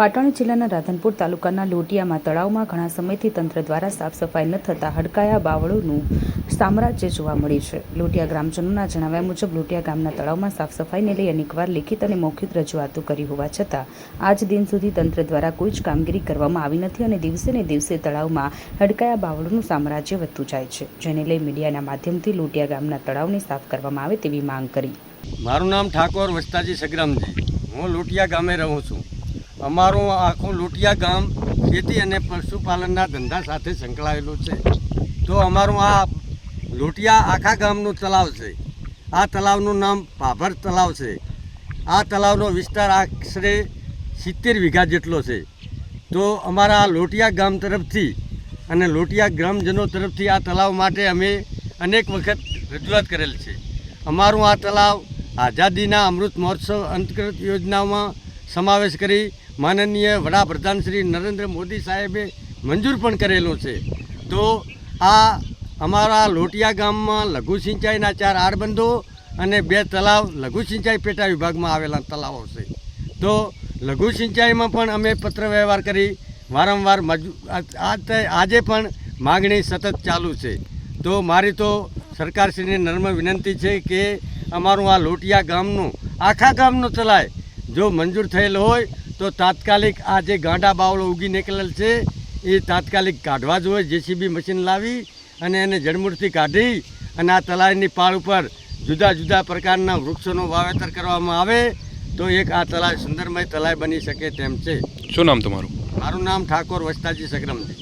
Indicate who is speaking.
Speaker 1: પાટણ જિલ્લાના રાધનપુર તાલુકાના લોટિયામાં તળાવમાં ઘણા સમયથી તંત્ર દ્વારા સાફ સફાઈ ન થતાં હડકાયા બાવળોનું સામ્રાજ્ય જોવા મળે છે. લોટિયા ગ્રામજનોના જણાવ્યા મુજબ, લોટિયા ગામના તળાવમાં સાફ સફાઈને લઈ અનેકવાર લેખિત અને મૌખિક રજૂઆતો કરી હોવા છતાં, આજ દિન સુધી તંત્ર દ્વારા કોઈ જ કામગીરી કરવામાં આવી નથી અને દિવસે ને દિવસે તળાવમાં હડકાયા બાવળોનું સામ્રાજ્ય વધતું જાય છે. જેને લઈ મીડિયાના માધ્યમથી લોટિયા ગામના તળાવને સાફ કરવામાં આવે તેવી માંગ કરી.
Speaker 2: મારું નામ ઠાકોર વસ્તાજી સગ્રામજી. હું લોટિયા ગામે રહું છું. અમારું આખું લોટિયા ગામ ખેતી અને પશુપાલનના ધંધા સાથે સંકળાયેલું છે. તો અમારું આ લોટિયા આખા ગામનું તલાવ છે. આ તલાવનું નામ પાભર તલાવ છે. આ તલાવનો વિસ્તાર આશરે સિત્તેર વીઘા જેટલો છે. તો અમારા આ લોટિયા ગામ તરફથી અને લોટિયા ગ્રામજનો તરફથી આ તલાવ માટે અમે અનેક વખત રજૂઆત કરેલ છે. અમારું આ તલાવ આઝાદીના અમૃત મહોત્સવ અંતર્ગત યોજનામાં સમાવેશ કરી માનનીય વડાપ્રધાન શ્રી નરેન્દ્ર મોદી સાહેબે મંજૂર પણ કરેલો છે. તો આ અમારા લોટિયા ગામમાં લઘુ સિંચાઈના ચાર આડબંધો અને બે તલાવ લઘુ સિંચાઈ પેટા વિભાગમાં આવેલા તલાવો છે. તો લઘુ સિંચાઈમાં પણ અમે પત્ર વ્યવહાર કરી વારંવાર આજે પણ માગણી સતત ચાલુ છે. તો મારી તો સરકારશ્રીને નર્મ વિનંતી છે કે અમારું આ લોટિયા ગામનું, આખા ગામનું ચલાય. જો મંજૂર થયેલ હોય તો તાત્કાલિક આ જે ગાંડા બાવળો ઉગી નીકળેલ છે એ તાત્કાલિક કાઢવા જોઈએ જેસીબી મશીન લાવી અને એને જડમૂળથી કાઢી અને આ તલાવની પાળ ઉપર જુદા જુદા પ્રકારના વૃક્ષોનું વાવેતર કરવામાં આવે તો એક આ તલાવ સુંદરમય તલાવ બની શકે તેમ છે.
Speaker 3: શું નામ તમારું?
Speaker 2: મારું નામ ઠાકોર વસ્તાજી સગ્રમજી.